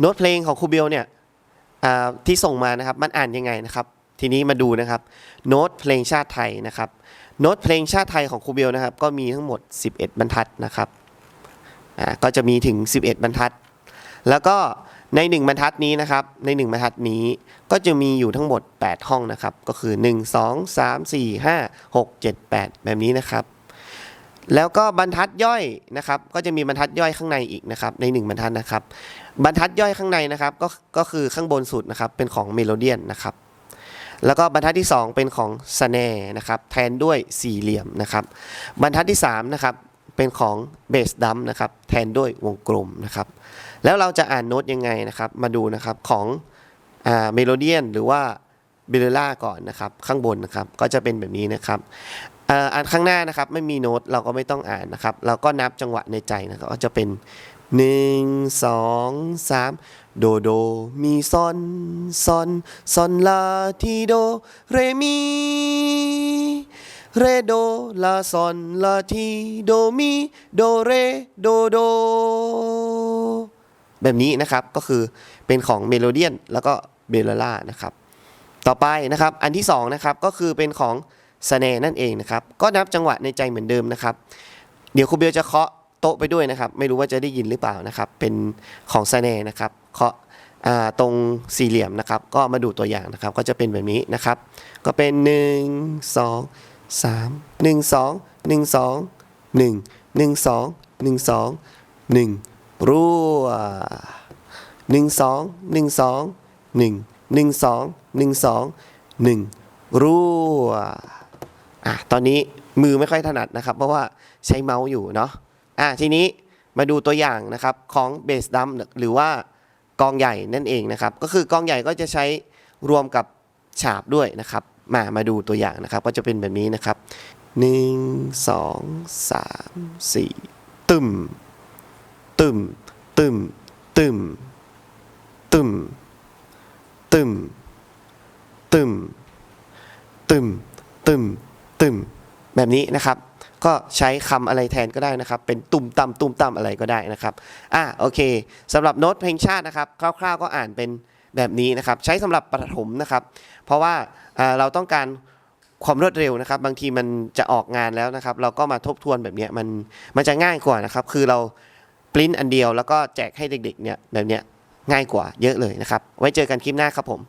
โน้ตเพลงของครูเบลเนี่ยที่ส่งมานะครับมันอ่านยังไงนะครับ ทีนี้มาดูนะครับโน้ตเพลงชาติไทยนะครับโน้ตเพลงชาติไทยของครูเบลนะครับก็มีทั้งหมด 11 บรรทัดนะครับก็จะมีถึง 11 บรรทัด แล้วก็ใน 1 บรรทัดนี้นะครับใน 1 บรรทัดนี้ก็จะมีอยู่ทั้งหมด 8 ห้องนะครับ ก็คือ 1 2 3 4 5 6 7 8 แบบนี้นะครับ แล้วก็บรรทัดย่อยนะครับ ก็จะมีบรรทัดย่อยข้างในอีกนะครับ ใน 1 บรรทัดนะครับ บรรทัดย่อยข้างในนะครับก็ก็คือข้างบนสุดนะครับเป็นของเมโลเดียนนะครับ แล้วก็บรรทัดที่ 2 เป็นของสแนนะครับแทนด้วยสี่เหลี่ยมนะครับ บรรทัดที่3นะครับเป็นของเบสดัมนะครับแทนด้วยวงกลมนะครับ แล้วเราจะอ่านโน้ตยังไงนะครับ มาดูนะครับของเมโลเดียนหรือว่า เบลล่าก่อนนะครับข้างบนนะครับก็จะเป็นแบบนี้นะครับอ่านข้างหน้านะครับไม่มีโน้ตเราก็ไม่ต้องอ่านนะครับ เราก็นับจังหวะในใจนะครับก็จะเป็น 1 2 3 โดโดมีซอนซอนซอนลาทีโดเรมีเรโดลาซอนลาทีโดมีโดเรโดโดแบบนี้นะครับก็คือเป็นของเมโลเดียนแล้วก็เบลล่านะครับ ต่อไปนะครับอันที่สองนะครับก็คือเป็นของสเนนั่นเองนะครับก็นับจังหวะในใจเหมือนเดิมนะครับ เดี๋ยวครูเบลจะเคาะโต๊ะไปด้วยนะครับ ไม่รู้ว่าจะได้ยินหรือเปล่านะครับ เป็นของสเนนะครับเคาะตรงสี่เหลี่ยมนะครับ ก็มาดูตัวอย่างนะครับ ก็จะเป็นแบบนี้นะครับ ก็เป็น 1 2 3 1 2 1 2 1 1 2 1 2 1รัว1 2 1 2 1 1 2 1 2 1รัวอะตอนนี้มือไม่ค่อยถนัดนะครับ เพราะว่าใช้เมาส์อยู่เนาะอะทีนี้มาดูตัวอย่างนะครับของเบสดัมหรือว่ากองใหญ่นั่นเองนะครับ ก็คือกองใหญ่ก็จะใช้รวมกับฉาบด้วยนะครับ มามาดูตัวอย่างนะครับ ก็จะเป็นแบบนี้นะครับหนึ่งสองสามสี่ตึมตึมตึมตึมตึม ตึมตึมตึมตึมตึมแบบนี้นะครับ ก็ใช้คำอะไรแทนก็ได้นะครับ เป็นตุ่มต่ำตุ่มต่ำอะไรก็ได้นะครับอะโอเคสำหรับโน้ตเพลงชาตินะครับ คร่าวๆก็อ่านเป็นแบบนี้นะครับ ใช้สำหรับประถมนะครับ เพราะว่าเราต้องการความรวดเร็วนะครับ บางทีมันจะออกงานแล้วนะครับ เราก็มาทบทวนแบบนี้มันมันจะง่ายกว่านะครับ คือเราปริ้นอันเดียวแล้วก็แจกให้เด็กๆเนี่ยแบบเนี้ย ง่ายกว่าเยอะเลยนะครับ ไว้เจอกันคลิปหน้าครับผม